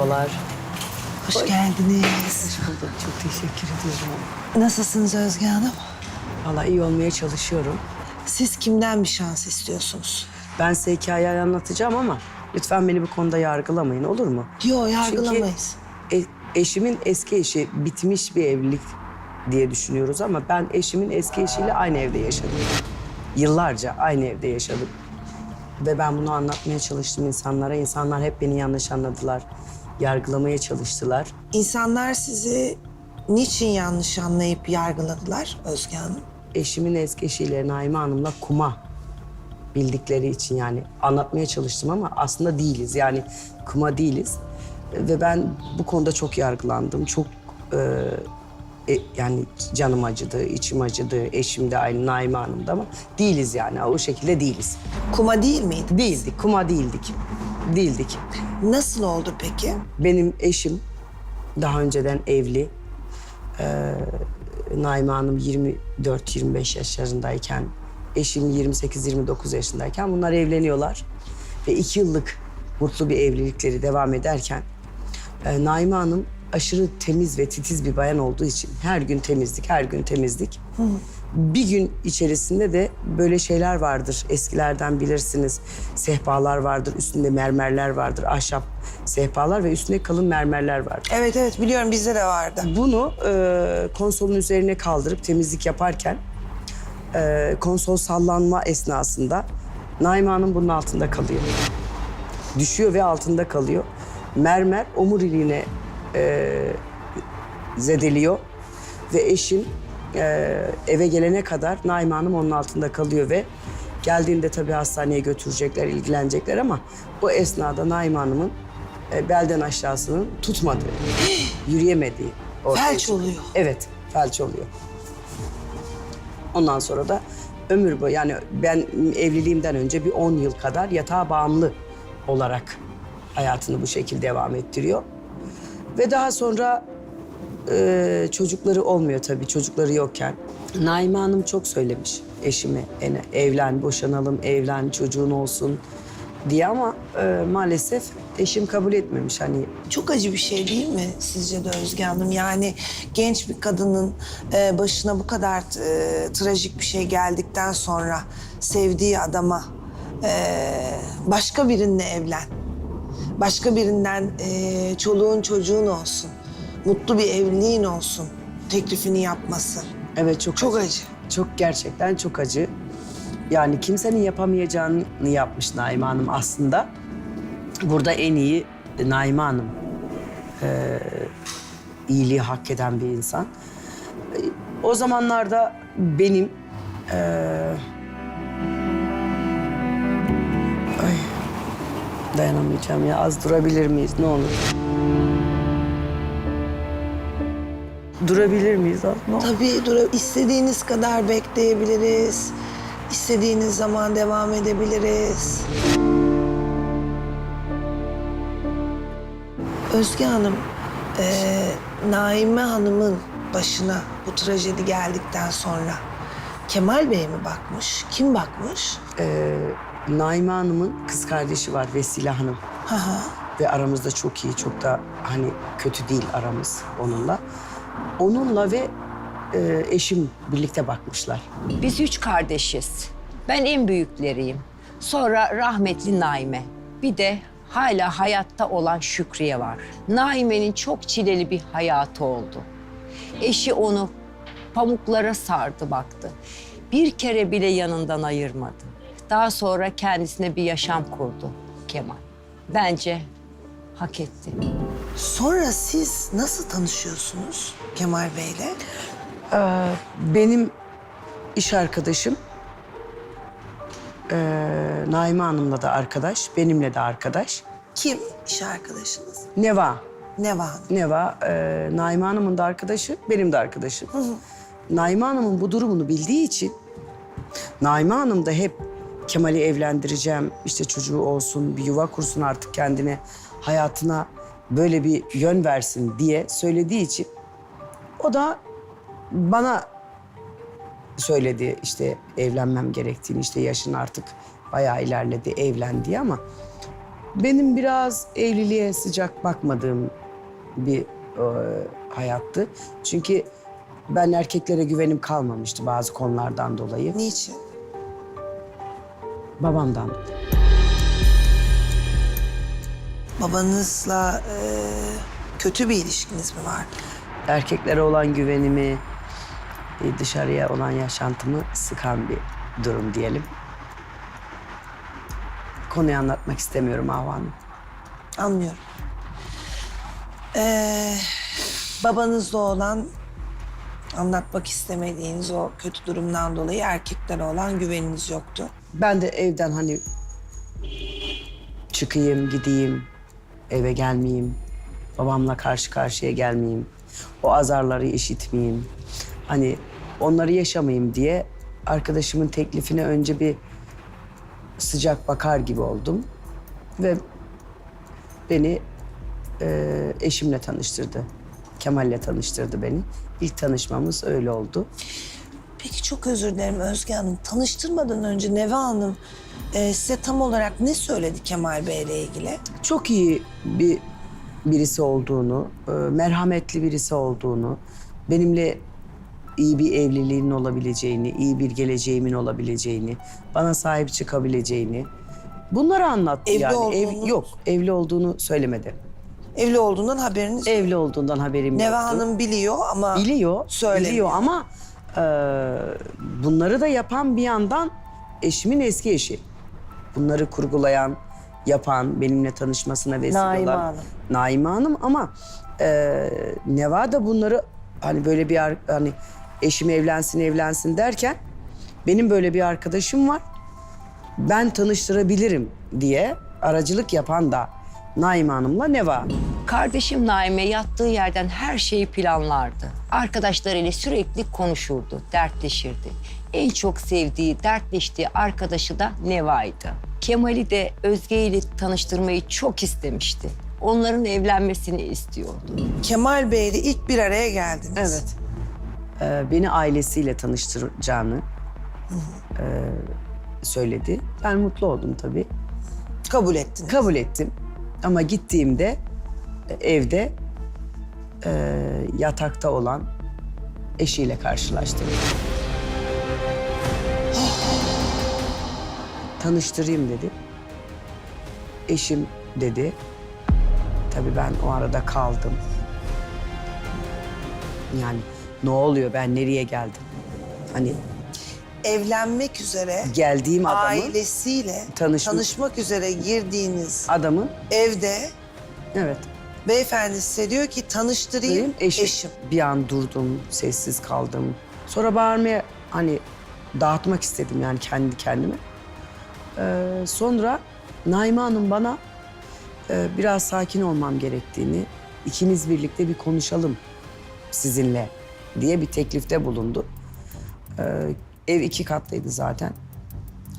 Merhabalar. Hoş geldiniz. Hoş bulduk. Çok teşekkür ediyorum. Nasılsınız Özge Hanım? Valla iyi olmaya çalışıyorum. Siz kimden bir şans istiyorsunuz? Ben size hikayeyi anlatacağım ama lütfen beni bu konuda yargılamayın olur mu? Yo yargılamayız. Çünkü e- eşimin eski eşi bitmiş bir evlilik diye düşünüyoruz ama ben eşimin eski eşiyle aynı evde yaşadım. Yıllarca aynı evde yaşadım. Ve ben bunu anlatmaya çalıştım insanlara. İnsanlar hep beni yanlış anladılar. Yargılamaya çalıştılar. İnsanlar sizi niçin yanlış anlayıp yargıladılar Özge Hanım? eşimin eski eşiyle Naime Hanım'la kuma bildikleri için yani anlatmaya çalıştım ama aslında değiliz. Yani kuma değiliz. Ve ben bu konuda çok yargılandım. Çok e, e, yani canım acıdı, içim acıdı. Eşim de aynı Naime Hanım da ama değiliz yani. O şekilde değiliz. Kuma değil miydi? Değildik, kuma değildik. Değildik. Nasıl oldu peki? Benim eşim daha önceden evli. Ee, Naime Hanım 24-25 yaşlarındayken, eşim 28-29 yaşındayken bunlar evleniyorlar. Ve iki yıllık mutlu bir evlilikleri devam ederken e, Naime Hanım aşırı temiz ve titiz bir bayan olduğu için her gün temizlik, her gün temizlik. Bir gün içerisinde de böyle şeyler vardır. Eskilerden bilirsiniz. Sehpalar vardır, üstünde mermerler vardır. Ahşap sehpalar ve üstünde kalın mermerler vardır. Evet evet biliyorum bizde de vardı. Bunu e, konsolun üzerine kaldırıp temizlik yaparken e, konsol sallanma esnasında Naime Hanım bunun altında kalıyor. Düşüyor ve altında kalıyor. Mermer omuriliğine e, zedeliyor ve eşim e, eve gelene kadar Naime Hanım onun altında kalıyor ve geldiğinde tabii hastaneye götürecekler, ilgilenecekler ama bu esnada Naime Hanım'ın e, belden aşağısının tutmadığı, yürüyemediği ortaya Felç çıkıyor. oluyor. Evet, felç oluyor. Ondan sonra da ömür boyu yani ben evliliğimden önce bir 10 yıl kadar yatağa bağımlı olarak hayatını bu şekilde devam ettiriyor. Ve daha sonra e, çocukları olmuyor tabii çocukları yokken. Naime Hanım çok söylemiş eşime "Ene, evlen, boşanalım, evlen, çocuğun olsun diye ama e, maalesef eşim kabul etmemiş hani Çok acı bir şey değil mi sizce de Özge Hanım? Yani genç bir kadının e, başına bu kadar e, trajik bir şey geldikten sonra sevdiği adama e, başka birinle evlen. Başka birinden e, çoluğun çocuğun olsun. Mutlu bir evliliğin olsun teklifini yapması. Evet çok Çok acı. Çok gerçekten çok acı. Yani kimsenin yapamayacağını yapmış Naime Hanım aslında. Burada en iyi Naime Hanım. Ee, iyiliği hak eden bir insan. Ee, O zamanlarda benim ee, dayanamayacağım ya az durabilir miyiz ne olur? Durabilir miyiz az ne olur? Tabii dur istediğiniz kadar bekleyebiliriz. İstediğiniz zaman devam edebiliriz. Özge Hanım, eee Naime Hanım'ın başına bu trajedi geldikten sonra Kemal Bey mi bakmış? Kim bakmış? Ee, Naime Hanım'ın kız kardeşi var Vesile Hanım. Hı hı. Ve aramızda çok iyi, çok da hani kötü değil aramız onunla. Onunla ve e, eşim birlikte bakmışlar. Biz üç kardeşiz. Ben en büyükleriyim. Sonra rahmetli Naime. Bir de hala hayatta olan Şükriye var. Naime'nin çok çileli bir hayatı oldu. Eşi onu pamuklara sardı baktı. Bir kere bile yanından ayırmadı. Daha sonra kendisine bir yaşam kurdu Kemal. Bence hak etti. Sonra siz nasıl tanışıyorsunuz Kemal Bey'le? Ee, benim iş arkadaşım e, Naime Hanım'la da arkadaş, benimle de arkadaş. Kim iş arkadaşınız? Neva. Neva Hanım. Neva, e, Naime Hanım'ın da arkadaşı, benim de arkadaşım. Naime Hanım'ın bu durumunu bildiği için Naime Hanım da hep Kemal'i evlendireceğim, işte çocuğu olsun, bir yuva kursun artık kendine, hayatına böyle bir yön versin diye söylediği için o da bana söyledi işte evlenmem gerektiğini, işte yaşın artık bayağı ilerledi, evlen diye ama Benim biraz evliliğe sıcak bakmadığım bir e, hayattı. Çünkü ben erkeklere güvenim kalmamıştı bazı konulardan dolayı. Niçin? Babamdan. Babanızla e, kötü bir ilişkiniz mi var? Erkeklere olan güvenimi, e, dışarıya olan yaşantımı sıkan bir durum diyelim. Konuyu anlatmak istemiyorum Havva Hanım. Anlıyorum. Ee, babanızla olan anlatmak istemediğiniz o kötü durumdan dolayı erkeklere olan güveniniz yoktu. Ben de evden hani çıkayım, gideyim, eve gelmeyeyim, babamla karşı karşıya gelmeyeyim, o azarları işitmeyeyim. Hani onları yaşamayayım diye arkadaşımın teklifine önce bir sıcak bakar gibi oldum. Ve beni e, eşimle tanıştırdı. Kemal'le tanıştırdı beni. İlk tanışmamız öyle oldu. Peki çok özür dilerim Özge Hanım. Tanıştırmadan önce Neva Hanım e, size tam olarak ne söyledi Kemal Bey ile ilgili? çok iyi bir birisi olduğunu, e, merhametli birisi olduğunu, benimle iyi bir evliliğin olabileceğini, iyi bir geleceğimin olabileceğini, bana sahip çıkabileceğini bunları anlattı Evli yani. olduğunu- yok, evli olduğunu söylemedi. Evli olduğundan haberiniz yok. Evli olduğundan haberim Neva yoktu. Hanım biliyor ama Biliyor, Söylemiyor. biliyor ama e, bunları da yapan bir yandan eşimin eski eşi. Bunları kurgulayan, yapan, benimle tanışmasına vesile Naime olan Hanım. Naime Hanım ama e, Neva da bunları hani böyle bir ar- hani eşim evlensin evlensin derken benim böyle bir arkadaşım var. Ben tanıştırabilirim diye aracılık yapan da Naime Hanım'la Neva. Kardeşim Naime yattığı yerden her şeyi planlardı. Arkadaşlarıyla sürekli konuşurdu, dertleşirdi. En çok sevdiği, dertleştiği arkadaşı da Neva'ydı. Kemal'i de Özge ile tanıştırmayı çok istemişti. Onların evlenmesini istiyordu. Kemal Bey ile ilk bir araya geldiniz. Evet. Ee, beni ailesiyle tanıştıracağını e, söyledi. Ben mutlu oldum tabii. Kabul ettiniz. Kabul ettim. Ama gittiğimde evde e, yatakta olan eşiyle karşılaştım. Tanıştırayım dedi. Eşim dedi. Tabii ben o arada kaldım. Yani ne oluyor ben nereye geldim? Hani Evlenmek üzere geldiğim adamı ailesiyle Tanışma- tanışmak üzere girdiğiniz adamın evde evet beyefendi size diyor ki tanıştırayım Benim eşim. eşim. Bir an durdum, sessiz kaldım. Sonra bağırmaya hani dağıtmak istedim yani kendi kendime. Ee, sonra Naime Hanım bana e, biraz sakin olmam gerektiğini, ikimiz birlikte bir konuşalım sizinle diye bir teklifte bulundu. Ee, ev iki katlıydı zaten.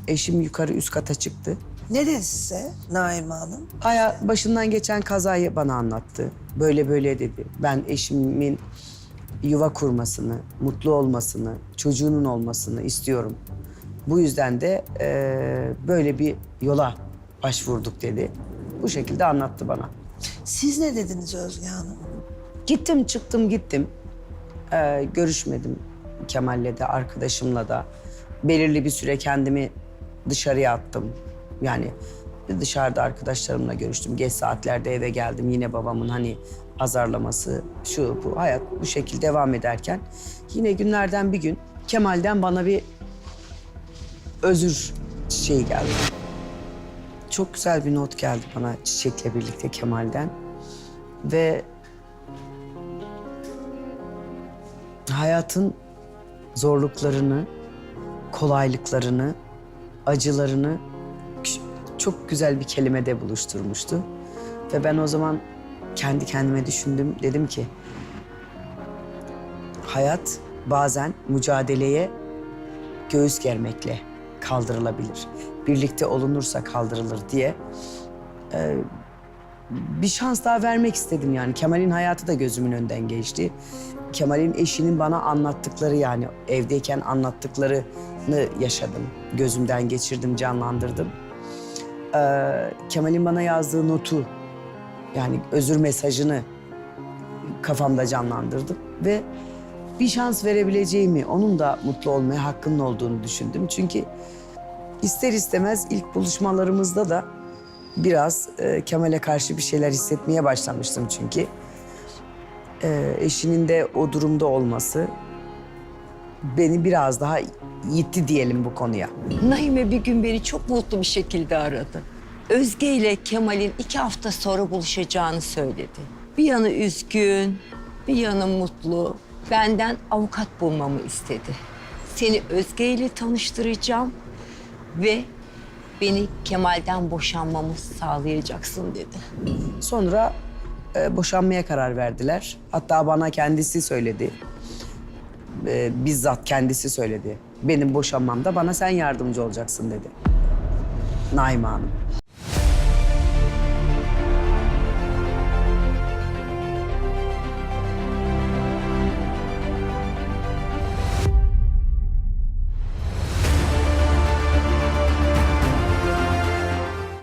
Eşim yukarı üst kata çıktı. Ne dedi size Naime Hanım? Aya başından geçen kazayı bana anlattı. Böyle böyle dedi. Ben eşimin yuva kurmasını, mutlu olmasını, çocuğunun olmasını istiyorum. Bu yüzden de eee, böyle bir yola başvurduk dedi. Bu şekilde anlattı bana. Siz ne dediniz Özge Hanım? Gittim çıktım gittim. Ee, görüşmedim Kemal'le de arkadaşımla da. Belirli bir süre kendimi dışarıya attım. Yani dışarıda arkadaşlarımla görüştüm. Geç saatlerde eve geldim. Yine babamın hani azarlaması, şu bu hayat bu şekilde devam ederken yine günlerden bir gün Kemal'den bana bir özür şeyi geldi. Çok güzel bir not geldi bana çiçekle birlikte Kemal'den. Ve hayatın zorluklarını, kolaylıklarını, acılarını çok güzel bir kelimede buluşturmuştu. Ve ben o zaman kendi kendime düşündüm. Dedim ki hayat bazen mücadeleye göğüs germekle kaldırılabilir. Birlikte olunursa kaldırılır diye e, bir şans daha vermek istedim yani. Kemal'in hayatı da gözümün önünden geçti. Kemal'in eşinin bana anlattıkları yani evdeyken anlattıklarını yaşadım. Gözümden geçirdim, canlandırdım. E, Kemal'in bana yazdığı notu yani özür mesajını kafamda canlandırdım ve bir şans verebileceğimi, onun da mutlu olmaya hakkının olduğunu düşündüm. Çünkü ister istemez ilk buluşmalarımızda da biraz e, Kemal'e karşı bir şeyler hissetmeye başlamıştım çünkü. E, eşinin de o durumda olması beni biraz daha yitti diyelim bu konuya. Naime bir gün beni çok mutlu bir şekilde aradı. Özge ile Kemal'in iki hafta sonra buluşacağını söyledi. Bir yanı üzgün, bir yanı mutlu. Benden avukat bulmamı istedi. Seni Özge ile tanıştıracağım ve beni Kemal'den boşanmamı sağlayacaksın dedi. Sonra e, boşanmaya karar verdiler. Hatta bana kendisi söyledi. E, bizzat kendisi söyledi. Benim boşanmamda bana sen yardımcı olacaksın dedi. Naime Hanım.